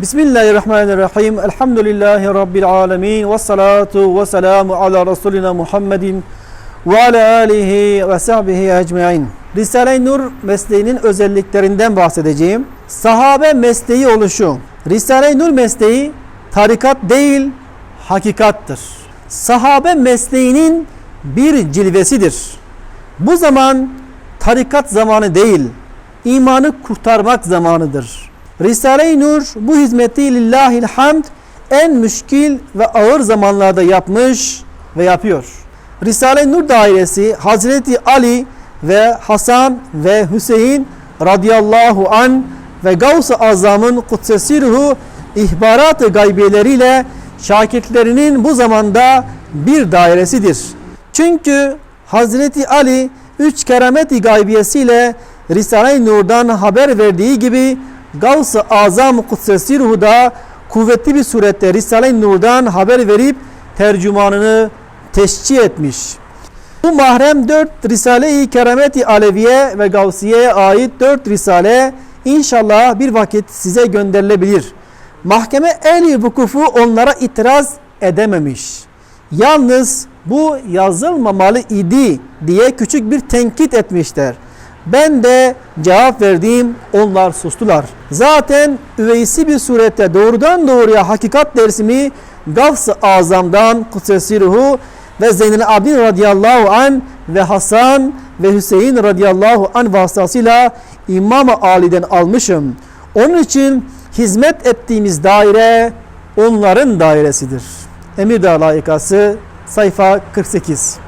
Bismillahirrahmanirrahim. Elhamdülillahi Rabbil alemin. Ve salatu ve selamu ala Resulina Muhammedin ve ala alihi ve sahbihi ecmain. Risale-i Nur mesleğinin özelliklerinden bahsedeceğim. Sahabe mesleği oluşu. Risale-i Nur mesleği tarikat değil, hakikattır. Sahabe mesleğinin bir cilvesidir. Bu zaman tarikat zamanı değil, imanı kurtarmak zamanıdır. Risale-i Nur bu hizmeti lillahil hamd en müşkil ve ağır zamanlarda yapmış ve yapıyor. Risale-i Nur dairesi Hazreti Ali ve Hasan ve Hüseyin radıyallahu an ve Gavs-ı Azam'ın kutsesi ruhu ihbarat-ı gaybiyeleriyle şakirtlerinin bu zamanda bir dairesidir. Çünkü Hazreti Ali üç keramet-i gaybiyesiyle Risale-i Nur'dan haber verdiği gibi Gavs-ı Azam Kutsesi Ruhu da kuvvetli bir surette Risale-i Nur'dan haber verip tercümanını teşcih etmiş. Bu mahrem dört Risale-i Keramet-i Aleviye ve Gavsiye'ye ait dört Risale inşallah bir vakit size gönderilebilir. Mahkeme eli vukufu onlara itiraz edememiş. Yalnız bu yazılmamalı idi diye küçük bir tenkit etmişler. Ben de cevap verdiğim onlar sustular. Zaten üveysi bir surette doğrudan doğruya hakikat dersimi Gavs-ı Azam'dan Kutsesi Ruhu ve Zeynel Abdin radıyallahu an ve Hasan ve Hüseyin radıyallahu an vasıtasıyla İmam-ı Ali'den almışım. Onun için hizmet ettiğimiz daire onların dairesidir. Emirdağ layıkası sayfa 48.